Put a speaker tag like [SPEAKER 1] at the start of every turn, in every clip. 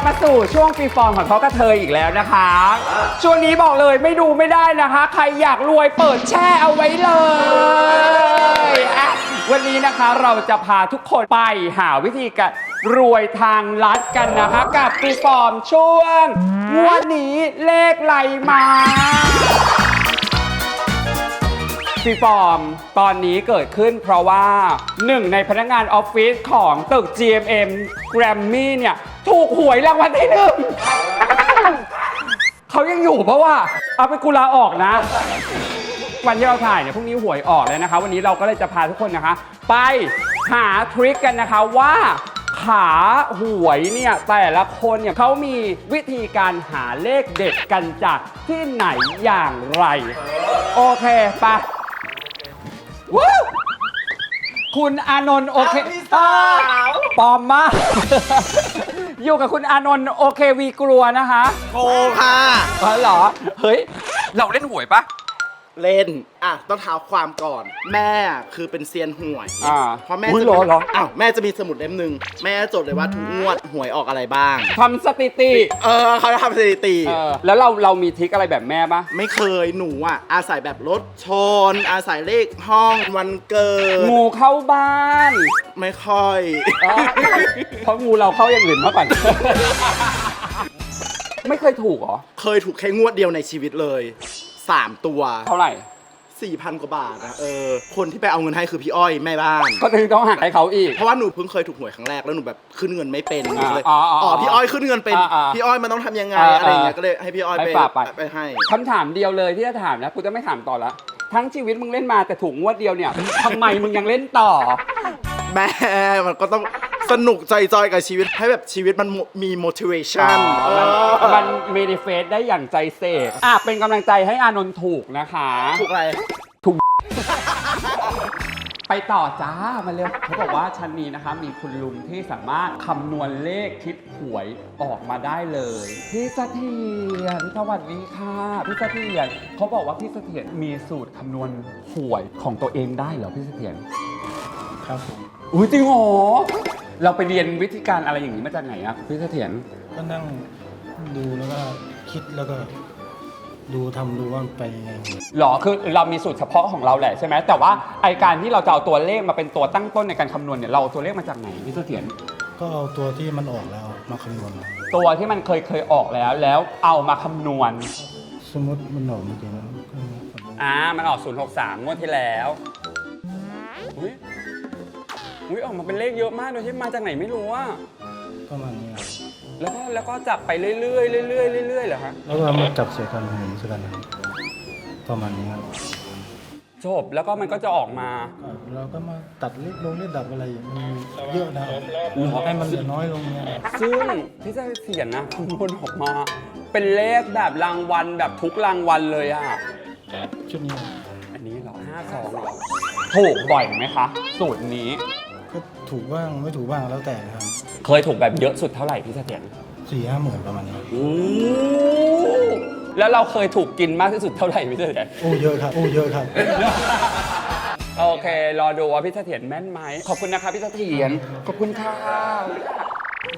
[SPEAKER 1] บมาสู่ช่วงฟรีฟอร์มของเขากระเทยอีกแล้วนะคะ ช่วงนี้บอกเลยไม่ดูไม่ได้นะคะ ใครอยากรวยเปิดแช่เอาไว้เลยอะวันนี้นะคะเราจะพาทุกคนไปหาวิธีการรวยทางลัดกันนะคะ กับฟรีฟอร์มช่วงงวดนี้เลขไหลมาฟีฟอร์มตอนนี้เกิดขึ้นเพราะว่าหนึ่งในพนักงานออฟฟิศของตึก GMM Grammy เนี่ยถูกหวยรางวัลที่หนึ่งเขายังอยู่เพราะว่า เอาไปกูลาออกนะ วันที่เราถ่ายเนี่ยพรุ่งนี้หวยออกแล้วนะคะ วันนี้เราก็เลยจะพาทุกคนนะคะ ไปหาทริคกันนะคะว่าขาหวยเนี่ยแต่ละคนเนี่ยเขามีวิธีการหาเลขเด็ดกันจากที่ไหนอย่างไร โอเคไปวู้คุณอานนท์โอเค
[SPEAKER 2] พี่สาว
[SPEAKER 1] ปลอมมาก อยู่กับคุณอานนท์โอเควีกลัวนะคะ
[SPEAKER 2] โทรค่ะ
[SPEAKER 1] อ๋อเหรอ เฮ้ย เราเล่นหวยปะ
[SPEAKER 2] เล่น อะ ต้องเท้าความก่อน แม่คือเป็นเซียนหวย
[SPEAKER 1] อ่า
[SPEAKER 2] เพราะแม่
[SPEAKER 1] อุ๊ย
[SPEAKER 2] จะ
[SPEAKER 1] เหรอ
[SPEAKER 2] มี
[SPEAKER 1] เหรอ
[SPEAKER 2] อ้าวแม่จะมีสมุดเล่มหนึ่งแม่จดเลยว่าทุกงวดหวยออกอะไรบ้าง
[SPEAKER 1] ทำสถิติ
[SPEAKER 2] เออเขาจะทำสถิติ
[SPEAKER 1] เออแล้วเราเรามีทริคอะไรแบบแม่ปะ
[SPEAKER 2] ไม่เคยหนูอะ อาศัยแบบรถชน อาศัยเลขห้องวันเกิด
[SPEAKER 1] งูเข้าบ้าน
[SPEAKER 2] ไม่ค่อย
[SPEAKER 1] อ๋อเพราะงูเราเข้าอย่างอื่นมาก่อนไม่เคยถูกเหรอ
[SPEAKER 2] เคยถูกแค่งวดเดียวในชีวิตเลย 3ตัว
[SPEAKER 1] เท่าไหร่
[SPEAKER 2] 4,000กว่าบาทนะเออคนที่ไปเอาเงินให้คือพี่อ้อยแม่บ้าน
[SPEAKER 1] ก็ถึงต้องหักให้เขาอีก
[SPEAKER 2] เพราะว่าหนูเพิ่งเคยถูกหวยครั้งแรกแล้วหนูแบบขึ้นเงินไม่เป็น
[SPEAKER 1] อ่า
[SPEAKER 2] เลย
[SPEAKER 1] อ๋ออ๋ออ๋
[SPEAKER 2] อ๋
[SPEAKER 1] อ
[SPEAKER 2] อพี่อ้อยขึ้นเงินเป็น
[SPEAKER 1] อ่าอ่า
[SPEAKER 2] พี่อ้อยมันต้องทำยังไง
[SPEAKER 1] อ่า
[SPEAKER 2] อะไรอย่างเงี้ยก็เลยให้พี่อ้อย
[SPEAKER 1] ให้
[SPEAKER 2] ไป
[SPEAKER 1] ฝากไป
[SPEAKER 2] ไปให้
[SPEAKER 1] คำถามเดียวเลยที่จะถามนะกูจะไม่ถามต่อละทั้งชีวิตมึงเล่นมาแต่ถูกงวดเดียวเนี่ยทำไมมึงยังเล่นต่อ
[SPEAKER 2] แม่มันก็ต้องสนุกใจจอยกับชีวิต ให้แบบชีวิตมันมี motivation เออ
[SPEAKER 1] มันมีดีเฟสได้อย่างใจเสกอะเป็นกำลังใจให้อานนท์ถูกนะคะ
[SPEAKER 2] ถูกอะไร
[SPEAKER 1] ไปต่อจ้ามาเร็วเขาบอกว่าชั้นนี้นะคะ มีคุณลุงที่สามารถคำนวณเลขคิดหวยออกมาได้เลยพี่เสถียรสวัสดีค่ะพี่เสถียรเขาบอกว่าพี่เสถียรมีสูตรคำนวณหวยของตัวเองได้เหรอพี่เสถียร
[SPEAKER 3] ครับผม
[SPEAKER 1] อุ้ยจริงเหรอเราไปเรียนวิธีการอะไรอย่างนี้มาจากไหนอะพี่เสถียร
[SPEAKER 3] ก็นั่งดูแล้วก็คิดแล้วก็ ดูทำดูว่ามันไปยังไง
[SPEAKER 1] หรอคือเรามีสูตรเฉพาะของเราแหละใช่ไหมแต่ว่าไอการที่เราจะเอาตัวเลขมาเป็นตัวตั้งต้นในการคำนวณเนี่ยเราเอาตัวเลขมาจากไหนพี่เสถียร
[SPEAKER 3] ก็เอาตัวที่มันออกแล้วมาคำนวณ
[SPEAKER 1] ตัวที่มันเคยเคยออกแล้วแล้วเอามาคำนวณ
[SPEAKER 3] สมมติมันออกเมื่อกี้นะก็
[SPEAKER 1] อ่ามันออก 063งวดที่แล้วอุ้ย อุ้ยออกมาเป็นเลขเยอะมากโดยที่มาจากไหนไม่รู้อะ
[SPEAKER 3] ประมาณนี้ครับ
[SPEAKER 1] แล้วก็แล้วก็จับไปเรื่อยๆเรื่อยๆเรื่อยๆเหรอคะ
[SPEAKER 3] แล้วก็เอามาจับใส่กันหมุนใส่กันนะครับประมาณนี้ครับ
[SPEAKER 1] จบแล้วก็มันก็จะออกมา
[SPEAKER 3] ก็เราก็มาตัดเลขลงเลขดับอะไรมันเยอะนะครับให้มันเหลือน้อยลงเนี่ย
[SPEAKER 1] ซึ่งที่จะเสียนนะคำนวณออกมา เป็นเลขแบบรางวัลแบบทุกรางวัลเลยอะ
[SPEAKER 3] ชุดนี้
[SPEAKER 1] อันนี้เหรอห้าสองเหรอถูกบ่อยไหมคะ สูตรนี้
[SPEAKER 3] ก็ ถูกบ้างไม่ถูกบ้างแล้วแต่นะครับ
[SPEAKER 1] เคยถูกแบบเยอะสุดเท่าไหร่พี่เสถียร
[SPEAKER 3] สี่ห้าหมื่นประมาณนี้
[SPEAKER 1] โอ้แล้วเราเคยถูกกินมากที่สุดเท่าไหร่พี่เสถียร
[SPEAKER 3] โอ้เยอะครับโอ้เยอะครับ
[SPEAKER 1] โอเค รอดูว่าพี่เสถียรแม่นไหมขอบคุณนะคะพี่เสถียรขอบคุณค่ะ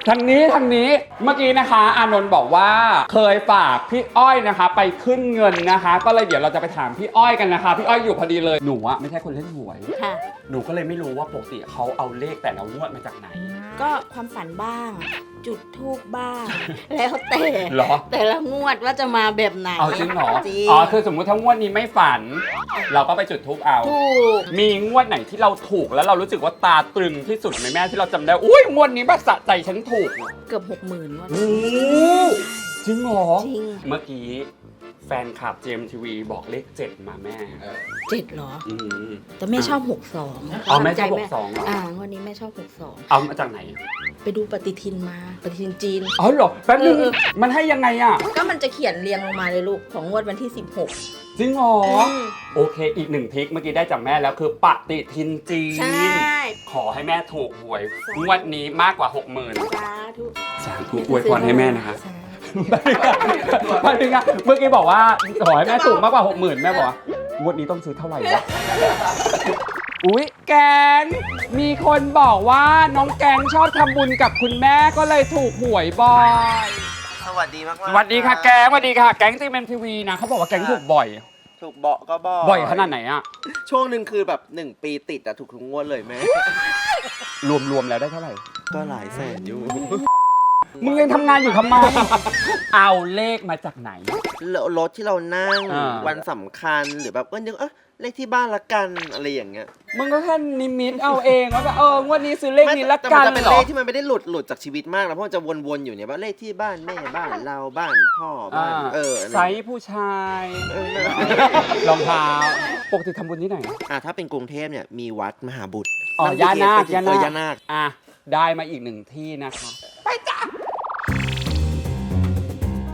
[SPEAKER 1] ทางนี้ทางนี้เมื่อกี้นะคะ อานนท์บอกว่าเคยฝากพี่อ้อยนะคะ ไปขึ้นเงินนะคะ ก็เลยเดี๋ยวเราจะไปถามพี่อ้อยกันนะคะ พี่อ้อยอยู่พอดีเลยหนูอะไม่ใช่คนเล่นหวย
[SPEAKER 4] ค่ะ
[SPEAKER 1] หนูก็เลยไม่รู้ว่าปกติเขาเอาเลขแต่ละงวดมาจากไหน
[SPEAKER 4] ก็ความฝันบ้าง จุดทูบบ้าง แล้วแต่
[SPEAKER 1] เหรอ
[SPEAKER 4] แต่ละงวดว่าจะมาแบบไหน
[SPEAKER 1] เอาจริงเหรอ
[SPEAKER 4] จริง
[SPEAKER 1] อ๋อ คือสมมุติถ้างวดนี้ไม่ฝัน เราก็ไปจุดทูบเอา
[SPEAKER 4] ถูก
[SPEAKER 1] มีงวดไหนที่เราถูกแล้วเรารู้สึกว่าตาตรึงที่สุดไหมแม่ที่เราจำได้ อุ้ยงวดนี้แบบสะใจฉันถูก
[SPEAKER 4] เกือบหกหมื่นงวด
[SPEAKER 1] โอ้จริงเหรอ
[SPEAKER 4] จริง
[SPEAKER 1] เมื่อกี้ แฟนคลับ GMTV บอกเลข7มาแม่
[SPEAKER 4] เจ็ดเหรอ
[SPEAKER 1] อืม
[SPEAKER 4] แต่แม่ชอบหกสอง
[SPEAKER 1] อ๋อแม่ชอบ62เหรอ
[SPEAKER 4] อ่างวดนี้แม่ชอบหกสอง
[SPEAKER 1] เอามาจากไหน
[SPEAKER 4] ไปดูปฏิทินมาปฏิทินจีน
[SPEAKER 1] อ๋อเหรอแป๊บนึง
[SPEAKER 4] เออเออ
[SPEAKER 1] มันให้ยังไงอะ
[SPEAKER 4] ก็มันจะเขียนเรียงลงมาเลยลูกของงวดวันที่ 16
[SPEAKER 1] จริงเหรอ
[SPEAKER 4] ม
[SPEAKER 1] โอเค อีกหนึ่งทริกเมื่อกี้ได้จากแม่แล้วคือปฏิทินจีน
[SPEAKER 4] ใช่
[SPEAKER 1] ขอให้แม่ถูกหวยงวดนี้มากกว่า 60,000
[SPEAKER 4] สาธุ
[SPEAKER 1] สาธุอวยพรให้แม่นะคะ
[SPEAKER 4] สา ธุ
[SPEAKER 1] ไปถึงอะเมื่อกี้บอกว่าขอให้แม่ถูกมากกว่า60,000แม่บอกว่างวดนี้ต้องซื้อเท่าไหร่วะอุ๊ยแกง มีคนบอกว่าน้องแกงชอบทำบุญกับคุณแม่ก็เลยถูกหวยบ่อย
[SPEAKER 5] สวัสดีมากๆ
[SPEAKER 1] สวัสดีค่ะแกงสวัสดีค่ะแกงจีเอ็มทีวีนะเขาบอกว่าแกงถูกบ่อย
[SPEAKER 5] ถูกเบาะก็บ่อย
[SPEAKER 1] บ่อยขนาดไหนอะ
[SPEAKER 5] ช่วงหนึ่งคือแบบ1ปีติดอะถูกทุกงวดเลยแม่
[SPEAKER 1] รวมๆแล้วได้เท่าไหร่
[SPEAKER 5] ก็หลายแสนอยู่
[SPEAKER 1] มึงยังทำงานอยู่ทำไม เอาเลขมาจากไหน
[SPEAKER 5] รถที่เรานั่ง
[SPEAKER 1] อ่า
[SPEAKER 5] วันสำคัญหรือแบบก็นึกเออเลขที่บ้านละกันอะไรอย่างเงี้ย
[SPEAKER 1] มึงก็แค่นิมิตเอาเองว่าแบบเอองวดนี้ซื้อเลขนี้ละ
[SPEAKER 5] แต่
[SPEAKER 1] กั
[SPEAKER 5] มันจะเป็น
[SPEAKER 1] เหร
[SPEAKER 5] เล
[SPEAKER 1] อ
[SPEAKER 5] ขที่มันไม่ได้หลุดหลุดจากชีวิตมากนะเพราะมันจะวนๆอยู่เนี่ยว่าเลขที่บ้านแม่บ้านเราบ้านพ่อบ้านเออ
[SPEAKER 1] ไซส์ผู้ชาย
[SPEAKER 5] เออนั่น
[SPEAKER 1] รองเท้าปกติทำบุญที่ไหน
[SPEAKER 5] อะถ้าเป็นกรุงเทพเนี่ยมีวัดมหาบุตร
[SPEAKER 1] อ๋อ
[SPEAKER 5] นั่ง
[SPEAKER 1] ย่านาค
[SPEAKER 5] BTS ไปถึงเออย่านาค
[SPEAKER 1] อะ ได้มาอีกหนึ่งที่นะคะไปจ้ะ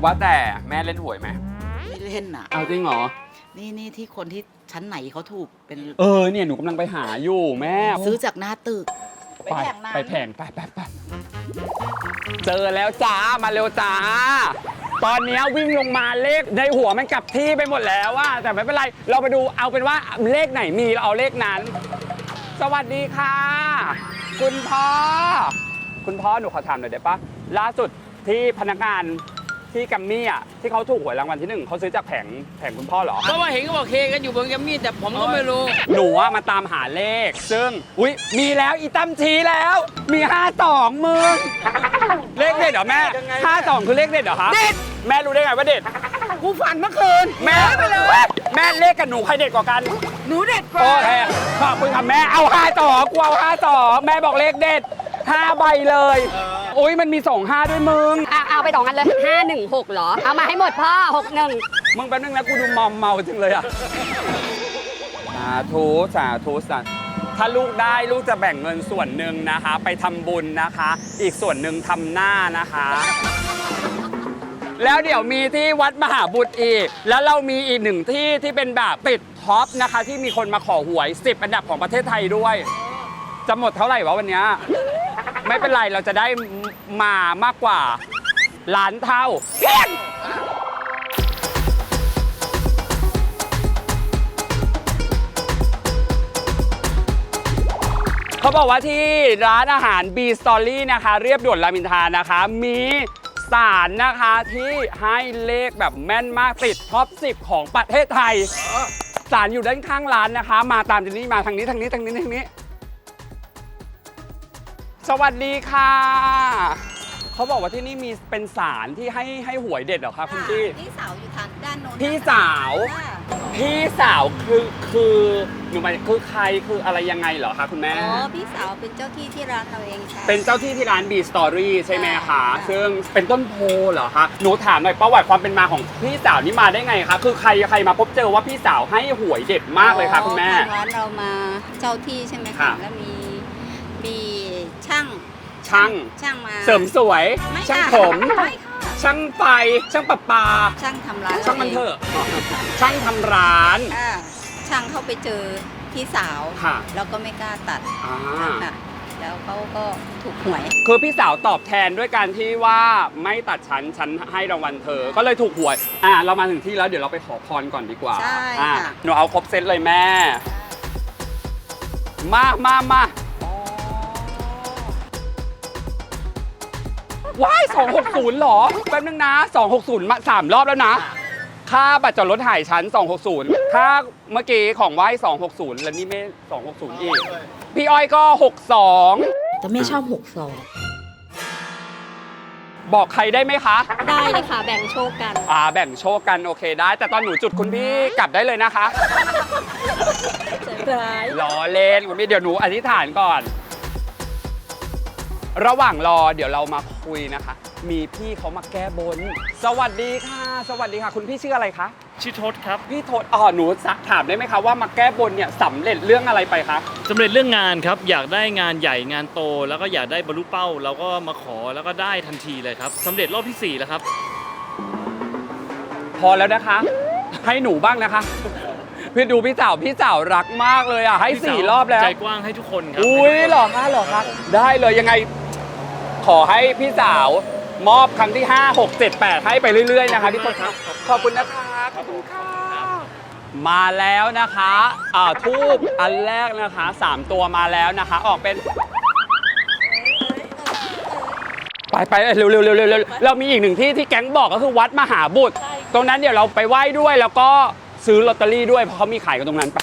[SPEAKER 1] ว่าแต่แม่เล่นหวยไหม
[SPEAKER 6] ไม่เล่นน่ะ
[SPEAKER 1] เอาจริงเหรอ
[SPEAKER 6] นี่นี่ที่คนที่ชั้นไหนเขาถูกเป็น
[SPEAKER 1] เออเนี่ยหนูกำลังไปหาอยู่แม่
[SPEAKER 6] ซื้อจากหน้าตึก
[SPEAKER 1] ไปไปแผงไปไปไปเจอแล้วจ้ามาเร็วจ้า ตอนเนี้ยวิ่งลงมาเลขในหัวมันกลับที่ไปหมดแล้วว่าแต่ไม่เป็นไร เราไปดูเอาเป็นว่าเลขไหนมีเราเอาเลขนั้น สวัสดีค่ะ คุณพ่อ คุณพ่อหนูขอถามหน่อยได้ปะล่าสุดที่พนักงาน ที่กัมมี่อะที่เขาถูกหวยรางวัลที่หนึ่งเขาซื้อจากแผงแผงคุณพ่อเหรอ
[SPEAKER 7] เพราะว่าเห็นเขาบอกเคกันอยู่บนแกมมี่แต่ผมก็ไม่รู้
[SPEAKER 1] หนูว่ามาตามหาเลข ซึ่ง อุ๊ย มีแล้วอีตั้มชี้แล้ว มี 5 2มึง เลขเด็ดเหรอแม่ 5 2 คือเลขเด็ดเหรอคะเด็ด แม่รู้ได้ไงว่าเด็ด
[SPEAKER 7] กูฝันเมื่อคืน
[SPEAKER 1] แม่ไปเลย แม่เลขกับหนูใครเด็ดกว่ากัน
[SPEAKER 7] หนูเด็ดก
[SPEAKER 1] โอ
[SPEAKER 7] ว่า
[SPEAKER 1] เคขอบคุณค่ะแม่เอา5ต่อกูเอา5ต่อแม่บอกเลขเด็ด 5ใบเลยอุ้ยมันมี2 5ด้วยมึง
[SPEAKER 8] อะเอาไปสองอันเลยห้าหนึ่งหกเหรอ เอามาให้หมดพ่อหกหนึ่ง
[SPEAKER 1] มึงแป๊บนึงนะกูดูมอมเมาจังเลยอะสาธุสาธุสาธุถ้าลูกได้ลูกจะแบ่งเงินส่วนหนึ่งนะคะ ไปทำบุญนะคะ อีกส่วนหนึ่งทำหน้านะคะ แล้วเดี๋ยวมีที่วัดมหาบุตรอีก แล้วเรามีอีกหนึ่งที่ที่เป็นแบบติดท็อปนะคะ ที่มีคนมาขอหวย 10 อันดับของประเทศไทยด้วย จะหมดเท่าไหร่วะวันเนี้ย ไม่เป็นไรเราจะได้มามากกว่าล้านเท่าเพียงเขาบอกว่าที่ร้านอาหาร B Story นะคะ เรียบด่วนรามอินทรานะคะ มีสารนะคะที่ให้เลขแบบแม่นมากติดท็อป 10 ของประเทศไทยสารอยู่ด้านข้างร้านนะคะ มาตามที่นี่มาทางนี้ทางนี้ทางนี้ทางนี้ สวัสดีค่ะ เขาบอกว่าที่นี่มีเป็นสารที่ให้ให้หวยเด็ดเหรอคะคุณพี่
[SPEAKER 4] พี่สาวอยู่ทางด้านโน้น
[SPEAKER 1] พี่สาว
[SPEAKER 4] ค่ะ
[SPEAKER 1] พี่สาวคือคือหนูหมายคือใครคืออะไรยังไงเหรอคะคุณแม่
[SPEAKER 4] อ๋อพี่สาวเป็นเจ้าที่ที่ร้านเราเองค่ะ
[SPEAKER 1] เป็นเจ้าที่ที่ร้าน B Story ใช่ไหมคะ
[SPEAKER 4] ค่ะ
[SPEAKER 1] ซึ่งเป็นต้นโพเหรอคะ หนูถามหน่อยประวัติความเป็นมาของพี่สาวนี่มาได้ไงคะ คือใครใครมาพบเจอว่าพี่สาวให้หวยเด็ดมากเลยค่ะคุณแม่
[SPEAKER 4] ทางร้านเรามาเจ้าที่ใช่ไหม
[SPEAKER 1] ค่ะ
[SPEAKER 4] คะแล้วมีมีช่าง
[SPEAKER 1] ช่าง
[SPEAKER 4] ช่างมา
[SPEAKER 1] เสริมสวย
[SPEAKER 4] ไม่
[SPEAKER 1] ช่าง
[SPEAKER 4] ค่ะ
[SPEAKER 1] ผม
[SPEAKER 4] ไม่ค่ะ
[SPEAKER 1] ช่างไฟ ช่างประปา
[SPEAKER 4] ช่างทำร้าน
[SPEAKER 1] ช่างมันเถอะ ช่างทำร้าน
[SPEAKER 4] อ่าช่างเข้าไปเจอพี่สาว
[SPEAKER 1] ค่ะ
[SPEAKER 4] แล้วก็ไม่กล้าตัด
[SPEAKER 1] อ่า
[SPEAKER 4] ค่ะแล้วเขาก็ถูกหวย
[SPEAKER 1] คือพี่สาวตอบแทนด้วยการที่ว่าไม่ตัดชั้นชั้นให้รางวัลเธอ ก็เลยถูกหวย อ่า เรามาถึงที่แล้วเดี๋ยวเราไปขอพรก่อนดีกว่า
[SPEAKER 4] ใช่
[SPEAKER 1] อ่า
[SPEAKER 4] ค่ะ
[SPEAKER 1] หนูเอาครบเซตเลยแม่ มามามา ว้าย260เหรอ แป๊บนึงนะ 260 มาสามรอบแล้วนะ ค่าบัตรจอดรถหายชั้น 260 ค่าเมื่อกี้ของไหว้260 แล้วนี่ไม่ 260 อีก พี่อ้อยก็ 62
[SPEAKER 6] แต่ไม่ชอบหกสอง
[SPEAKER 1] บอกใครได้ไหมคะ
[SPEAKER 8] ได้เลยค่ะ แบ่งโชคกัน
[SPEAKER 1] อ่า แบ่งโชคกันโอเคได้ แต่ตอนหนูจุดคุณพี่กลับได้เลยนะคะ
[SPEAKER 8] ร้าย
[SPEAKER 1] รอเล่นคุณพี่เดี๋ยวหนูอธิษฐานก่อน ระหว่างรอเดี๋ยวเรามาคุยนะคะ มีพี่เขามาแก้บน สวัสดีค่ะ สวัสดีค่ะ คุณพี่ชื่ออะไรคะ
[SPEAKER 9] ชื่อทศครับ
[SPEAKER 1] พี่โทษอ๋อหนูสักถามได้ไหมคะว่ามาแก้บนเนี่ยสำเร็จเรื่องอะไรไปคะ
[SPEAKER 9] สำเร็จเรื่องงานครับ อยากได้งานใหญ่งานโต แล้วก็อยากได้บรรลุเป้า เราก็มาขอแล้วก็ได้ทันทีเลยครับสำเร็จรอบที่4แล้วครับ
[SPEAKER 1] พอแล้วนะคะ ให้หนูบ้างนะคะ พี่ดูพี่สาวพี่สาวรักมากเลยอะให้
[SPEAKER 9] พี่
[SPEAKER 1] สี่
[SPEAKER 9] สาว
[SPEAKER 1] รอบแล้ว
[SPEAKER 9] ใจกว้างให้ทุกคนครั
[SPEAKER 1] อุ้ยเหรอคะเหรอคะได้เลยยังไง ขอให้พี่สาวมอบครั้งที่ 5 6 7 8 ให้ไปเรื่อยๆนะคะพี่ต้นครับ ขอบคุณนะคะขอบคุณค่ะมาแล้วนะคะอ่าทูบอันแรกนะคะสามตัวมาแล้วนะคะ ออกเป็น ไปไปเร็วเร็วเร็วเร็วเร็วเรามีอีกหนึ่งที่ที่แก๊งบอกก็คือวัดมหาบุตร ตรงนั้นเดี๋ยวเราไปไหว้ด้วยแล้วก็ซื้อลอตเตอรี่ด้วยเพราะเขามีขายกันตรงนั้นไป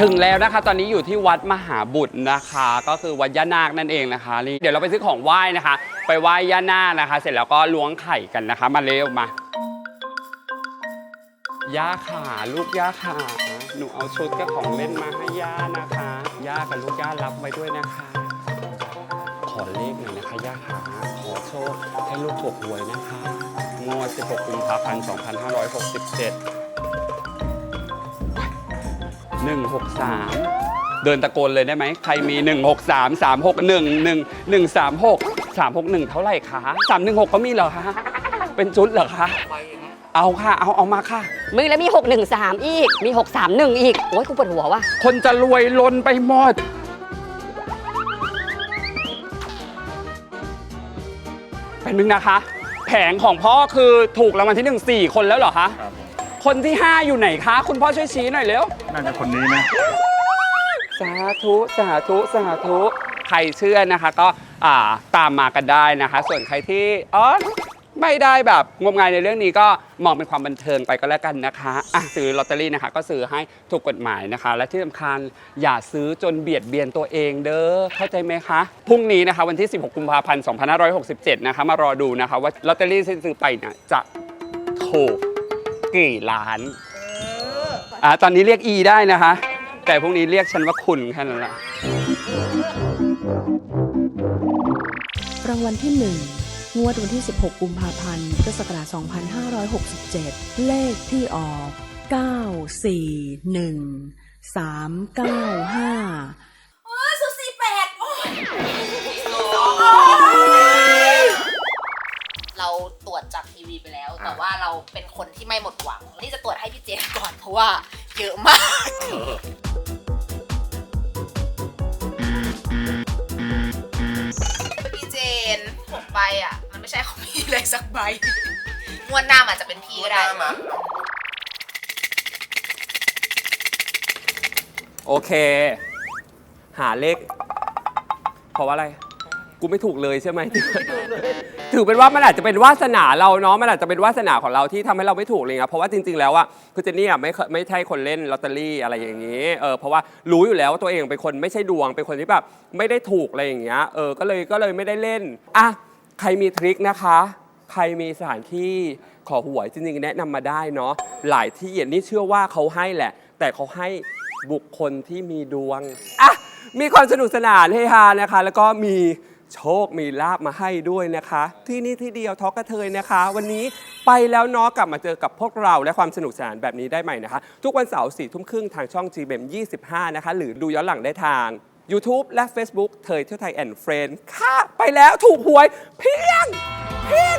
[SPEAKER 1] ถึงแล้วนะคะ ตอนนี้อยู่ที่วัดมหาบุตรนะคะ ก็คือวัดย่านาคนั่นเองนะคะนี่เดี๋ยวเราไปซื้อของไหว้นะคะ ไปไหว้ย่านาคนะคะ เสร็จแล้วก็ล้วงไข่กันนะคะ มาเร็วมาย่าขาลูกย่าขาหนูเอาชุดกับของเล่นมาให้ย่านะคะย่ากับลูกย่ารับไว้ด้วยนะคะ ขอเลขหน่อยนะคะย่าขาขอโชคให้ลูกถูกหวยนะคะงวด16กุมภาพันธ์2567 163 เดินตะโกนเลยได้ไหม ใครมี 163 361 1 136 361 เท่าไหร่คะ316ก็มีเหรอคะ เป็นชุดเหรอคะ เอาค่ะ เอาเอามาค่ะ
[SPEAKER 8] มึงแล้วมี 613 อีก มี 631 อีก โอ้ยกูปวดหัวว่ะ
[SPEAKER 1] คนจะรวยล้นไปหมด เป็นนึงนะคะ แผงของพ่อคือถูกรางวัลที่หนึ่งสี่คนแล้วเหรอคะ ค นที่ 5 อยู่ไหนคะ คุณพ่อช่วยชี้หน่อยเร็ว
[SPEAKER 9] น่าจะคนนี้นะ
[SPEAKER 1] สาธุสาธุสาธุใครเชื่อนะคะก็อ่าตามมากันได้นะคะ ส่วนใครที่อ๋อไม่ได้แบบงมงายในเรื่องนี้ก็มองเป็นความบันเทิงไปก็แล้วกันนะคะอะซื้อลอตเตอรี่นะคะ ก็ซื้อให้ถูกกฎหมายนะคะ และที่สำคัญอย่าซื้อจนเบียดเบียนตัวเองเด้อเข้าใจไหมคะพรุ่งนี้นะคะ วันที่ 16 กุมภาพันธ์ 2567 นะคะ มารอดูนะคะ ว่าลอตเตอรี่ที่ซื้อไปเนี่ยจะถูก กี่ล้านอ่าตอนนี้เรียก E ได้นะคะ แต่พรุ่งนี้เรียกฉันว่าคุณแค่นั้นแหละ
[SPEAKER 10] รางวัลที่ 1 งวดวันที่ 16 กุมภาพันธ์พุทธศักราช2567 เลขที่ออก 941 395
[SPEAKER 6] วจจากทีวีไปแล้ว แต่ว่าเราเป็นคนที่ไม่หมดหวังที่จะตรวจให้พี่เจนก่อนเพราะว่าเยอะมาก พี่เจนผมใบอะ มันไม่ใช่ของพี่เลยสักใบงวดหน้ามันจะเป็นพี่ก็ได้
[SPEAKER 1] โอเค หาเลข เพราะว่าอะไร กูไม่ถูกเลยใช่ไหม ถือเป็นว่ามันอาจจะเป็นวาสนาเราเนาะมันอาจจะเป็นวาสนาของเราที่ทำให้เราไม่ถูกเลยครับเพราะว่าจริงๆแล้วอะคือเจนนี่อะไม่เคยไม่ใช่คนเล่นลอตเตอรี่อะไรอย่างนี้เออเพราะว่ารู้อยู่แล้วว่าตัวเองเป็นคนไม่ใช่ดวงเป็นคนที่แบบไม่ได้ถูกอะไรอย่างเงี้ยเออก็เลยก็เลยไม่ได้เล่นอะใครมีทริคนะคะ ใครมีสถานที่ขอหวยจริงๆแนะนำมาได้เนาะหลายที่อย่างนี้เชื่อว่าเขาให้แหละ แต่เขาให้บุคคลที่มีดวงอะมีความสนุกสนานเฮฮานะคะ แล้วก็มี โชคมีลาบมาให้ด้วยนะคะ ที่นี่ที่เดียวทอกกระเทยนะคะ วันนี้ไปแล้วเนาะกลับมาเจอกับพวกเราและความสนุกสนานแบบนี้ได้ใหม่นะคะ ทุกวันเสาร์สี่ทุ่มครึ่งทางช่อง g b m 25 นะคะ หรือดูย้อนหลังได้ทาง YouTube และ Facebook เทยเที่ยวไทยแอนด์เฟรนด์ค่ะ ไปแล้วถูกหวย เพียง เพียง